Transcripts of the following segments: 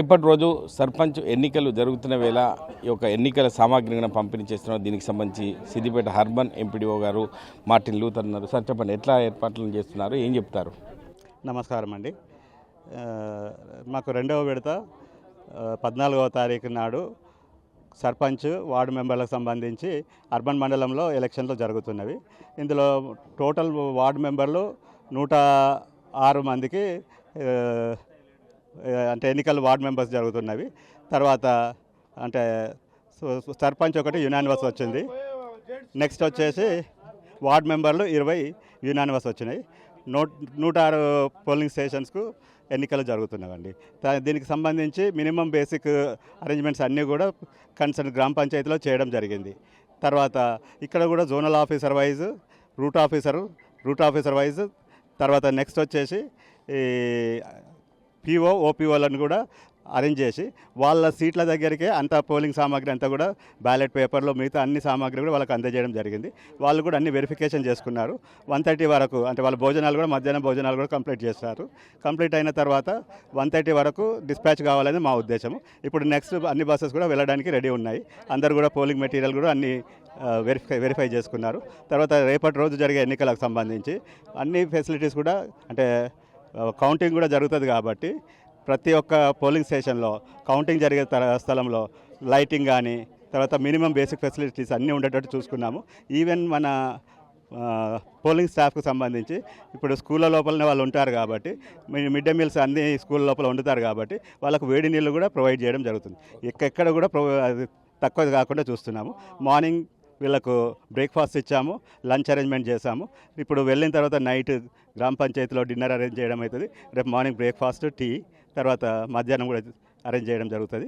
రేపటి రోజు సర్పంచ్ ఎన్నికలు జరుగుతున్న వేళ ఈ యొక్క ఎన్నికల సామాగ్రిని పంపిణీ చేస్తున్నాం దీనికి సంబంధించి సిద్దిపేట హర్బన్ ఎంపీడీఓ గారు మార్టిన్ లూథర్ ఉన్నారు సార్ చెప్పండి ఎట్లా ఏర్పాట్లు చేస్తున్నారు? ఏం చెప్తారు? నమస్కారం అండి. మాకు రెండవ విడత పద్నాలుగవ తారీఖు నాడు సర్పంచ్ వార్డు మెంబర్లకు సంబంధించి అర్బన్ మండలంలో ఎలక్షన్లు జరుగుతున్నవి. ఇందులో టోటల్ వార్డు మెంబర్లు నూట ఆరు మందికి అంటే ఎన్నికలు వార్డు మెంబర్స్ జరుగుతున్నవి. తర్వాత అంటే సర్పంచ్ ఒకటి యునానివర్స్ వచ్చింది. నెక్స్ట్ వచ్చేసి వార్డ్ మెంబర్లు ఇరవై యునానివర్స్ వచ్చినాయి. నూట నూట ఆరు పోలింగ్ స్టేషన్స్కు ఎన్నికలు జరుగుతున్నాయండి దీనికి సంబంధించి మినిమం బేసిక్ అరేంజ్మెంట్స్ అన్నీ కూడా కన్సర్న్ గ్రామ పంచాయతీలో చేయడం జరిగింది. తర్వాత ఇక్కడ కూడా zonal officer wise route officer route officer wise తర్వాత నెక్స్ట్ వచ్చేసి ఈ పీఓ ఓపీఓలను కూడా అరేంజ్ చేసి వాళ్ళ సీట్ల దగ్గరికే అంత పోలింగ్ సామాగ్రి అంతా కూడా బ్యాలెట్ పేపర్లో మిగతా అన్ని సామాగ్రి కూడా వాళ్ళకి అందజేయడం జరిగింది. వాళ్ళు కూడా అన్ని వెరిఫికేషన్ చేసుకున్నారు. వన్ థర్టీ వరకు అంటే వాళ్ళ భోజనాలు కూడా మధ్యాహ్నం భోజనాలు కూడా కంప్లీట్ చేస్తారు కంప్లీట్ అయిన తర్వాత వన్ థర్టీ వరకు డిస్పాచ్ కావాలని మా ఉద్దేశం ఇప్పుడు నెక్స్ట్ అన్ని బస్సెస్ కూడా వెళ్ళడానికి రెడీ ఉన్నాయి. అందరు కూడా పోలింగ్ మెటీరియల్ కూడా అన్ని వెరిఫై వెరిఫై చేసుకున్నారు. తర్వాత రేపటి రోజు జరిగే ఎన్నికలకు సంబంధించి అన్ని ఫెసిలిటీస్ కూడా అంటే కౌంటింగ్ కూడా జరుగుతుంది కాబట్టి ప్రతి ఒక్క పోలింగ్ స్టేషన్లో కౌంటింగ్ జరిగే తర- స్థలంలో లైటింగ్ కానీ తర్వాత మినిమం బేసిక్ ఫెసిలిటీస్ అన్నీ ఉండేటట్టు చూసుకున్నాము. ఈవెన్ మన పోలింగ్ స్టాఫ్కు సంబంధించి ఇప్పుడు స్కూళ్ళ లోపలనే వాళ్ళు ఉంటారు కాబట్టి మీ- మిడ్ డే మీల్స్ అన్ని స్కూల్ లోపల వండుతారు కాబట్టి వాళ్ళకు వేడి నీళ్ళు కూడా ప్రొవైడ్ చేయడం జరుగుతుంది. ఎక్కడ కూడా ప్రొ తక్కువ కాకుండా చూస్తున్నాము. మార్నింగ్ వీళ్ళకు బ్రేక్ఫాస్ట్ ఇచ్చాము లంచ్ అరేంజ్మెంట్ చేశాము. ఇప్పుడు వెళ్ళిన తర్వాత నైట్ గ్రామ పంచాయతీలో డిన్నర్ అరేంజ్ చేయడం అవుతుంది. రేపు మార్నింగ్ బ్రేక్ఫాస్ట్ టీ తర్వాత మధ్యాహ్నం కూడా అరేంజ్ చేయడం జరుగుతుంది.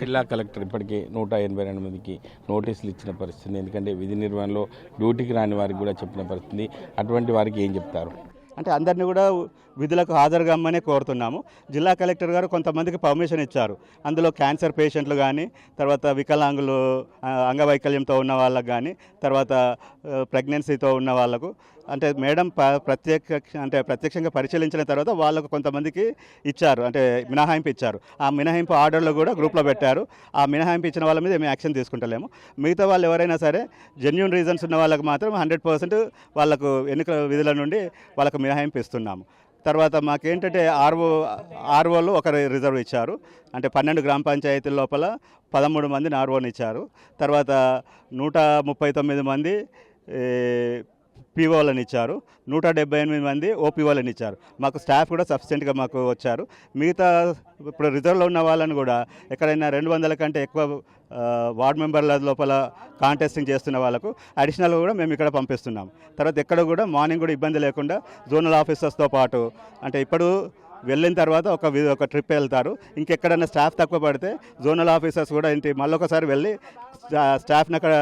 జిల్లా కలెక్టర్ ఇప్పటికే నూట ఎనభై రెండు మందికి నోటీసులు ఇచ్చిన పరిస్థితి ఎందుకంటే విధి నిర్వహణలో డ్యూటీకి రాని వారికి కూడా చెప్పిన పరిస్థితి అటువంటి వారికి ఏం చెప్తారు? అంటే అందరినీ కూడా విధులకు హాజరుగమ్మనే కోరుతున్నాము. జిల్లా కలెక్టర్ గారు కొంతమందికి పర్మిషన్ ఇచ్చారు. అందులో క్యాన్సర్ పేషెంట్లు కానీ తర్వాత వికలాంగులు అంగవైకల్యంతో ఉన్న వాళ్ళకు కానీ తర్వాత ప్రెగ్నెన్సీతో ఉన్న వాళ్ళకు అంటే మేడం ప- ప్రత్యేక అంటే ప్రత్యక్షంగా పరిశీలించిన తర్వాత వాళ్ళకు కొంతమందికి ఇచ్చారు. అంటే మినహాయింపు ఇచ్చారు. ఆ మినహాయింపు ఆర్డర్లో కూడా గ్రూప్లో పెట్టారు. ఆ మినహాయింపు ఇచ్చిన వాళ్ళ మీద మేము యాక్షన్ తీసుకుంటలేము. మిగతా వాళ్ళు ఎవరైనా సరే జెన్యున్ రీజన్స్ ఉన్న వాళ్ళకి మాత్రం హండ్రెడ్ పర్సెంట్ వాళ్ళకు ఎన్నికల విధుల నుండి వాళ్ళకు మినహాయింపు ఇస్తున్నాము. తర్వాత మాకేంటంటే ఆర్ఓ ఆర్ఓలు ఒకరు రిజర్వ్ ఇచ్చారు. అంటే పన్నెండు గ్రామ పంచాయతీల లోపల పదమూడు మందిని ఆర్ఓని ఇచ్చారు. తర్వాత నూట ముప్పై తొమ్మిది మంది పీఓలను ఇచ్చారు. నూట డెబ్బై ఎనిమిది మంది ఓపీఓలను ఇచ్చారు. మాకు స్టాఫ్ కూడా సఫిషియెంట్గా మాకు వచ్చారు. మిగతా ఇప్పుడు రిజర్వ్లో ఉన్న వాళ్ళని కూడా ఎక్కడైనా రెండు వందల కంటే ఎక్కువ వార్డ్ మెంబర్ల లోపల కాంటెస్టింగ్ చేస్తున్న వాళ్ళకు అడిషనల్గా కూడా మేము ఇక్కడ పంపిస్తున్నాం. తర్వాత ఎక్కడ కూడా మార్నింగ్ కూడా ఇబ్బంది లేకుండా జోనల్ ఆఫీసర్స్తో పాటు అంటే ఇప్పుడు వెళ్ళిన తర్వాత ఒక ఒక ట్రిప్ వెళ్తారు. ఇంకెక్కడైనా స్టాఫ్ తక్కువ పడితే జోనల్ ఆఫీసర్స్ కూడా ఇంటి మళ్ళొకసారి వెళ్ళి స్టాఫ్ని అక్కడ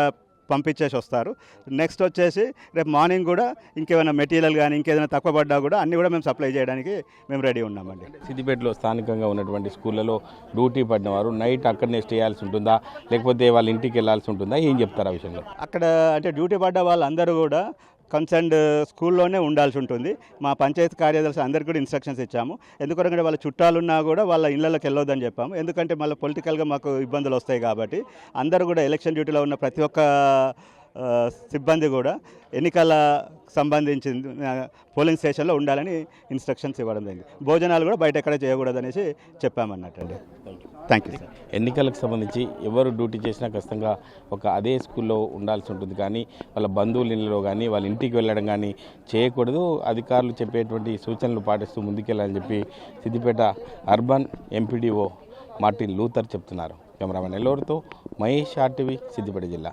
పంపించేసి వస్తారు. నెక్స్ట్ వచ్చేసి రేపు మార్నింగ్ కూడా ఇంకేమైనా మెటీరియల్ కానీ ఇంకేదైనా తక్కువ పడ్డా కూడా అన్నీ కూడా మేము సప్లై చేయడానికి మేము రెడీ ఉన్నామండి. సిద్దిపేటలో స్థానికంగా ఉన్నటువంటి స్కూళ్ళలో డ్యూటీ పడిన వారు నైట్ అక్కడనే స్టే చేయాల్సి ఉంటుందా? లేకపోతే వాళ్ళ ఇంటికి వెళ్ళాల్సి ఉంటుందా? ఏం చెప్తారు ఆ విషయంలో? అక్కడ అంటే డ్యూటీ పడ్డ వాళ్ళందరూ కూడా కన్సర్న్డ్ స్కూల్లోనే ఉండాల్సి ఉంటుంది. మా పంచాయతీ కార్యదర్శి అందరికీ కూడా ఇన్స్ట్రక్షన్స్ ఇచ్చాము. ఎందుకంటే వాళ్ళ చుట్టాలున్నా కూడా వాళ్ళ ఇళ్ళలోకి వెళ్ళొద్దని చెప్పాము. ఎందుకంటే మళ్ళీ పొలిటికల్గా మాకు ఇబ్బందులు వస్తాయి కాబట్టి అందరూ కూడా ఎలక్షన్ డ్యూటీలో ఉన్న ప్రతి ఒక్క సిబ్బంది కూడా ఎన్నికల సంబంధించి పోలింగ్ స్టేషన్లో ఉండాలని ఇన్స్ట్రక్షన్స్ ఇవ్వడం జరిగింది. భోజనాలు కూడా బయట ఎక్కడ చేయకూడదు అనేసి చెప్పామన్నట్టు అండి థ్యాంక్ యూ సార్ ఎన్నికలకు సంబంధించి ఎవరు డ్యూటీ చేసినా ఖచ్చితంగా ఒక అదే స్కూల్లో ఉండాల్సి ఉంటుంది. కానీ వాళ్ళ బంధువుల ఇళ్ళలో కానీ వాళ్ళ ఇంటికి వెళ్ళడం కానీ చేయకూడదు. అధికారులు చెప్పేటువంటి సూచనలు పాటిస్తూ ముందుకెళ్ళాలని చెప్పి Siddipet urban MPDO Martin Luther చెప్తున్నారు. కెమెరామెన్ ఎల్లూరుతో మహేష్ ఆర్టీవీ సిద్దిపేట జిల్లా.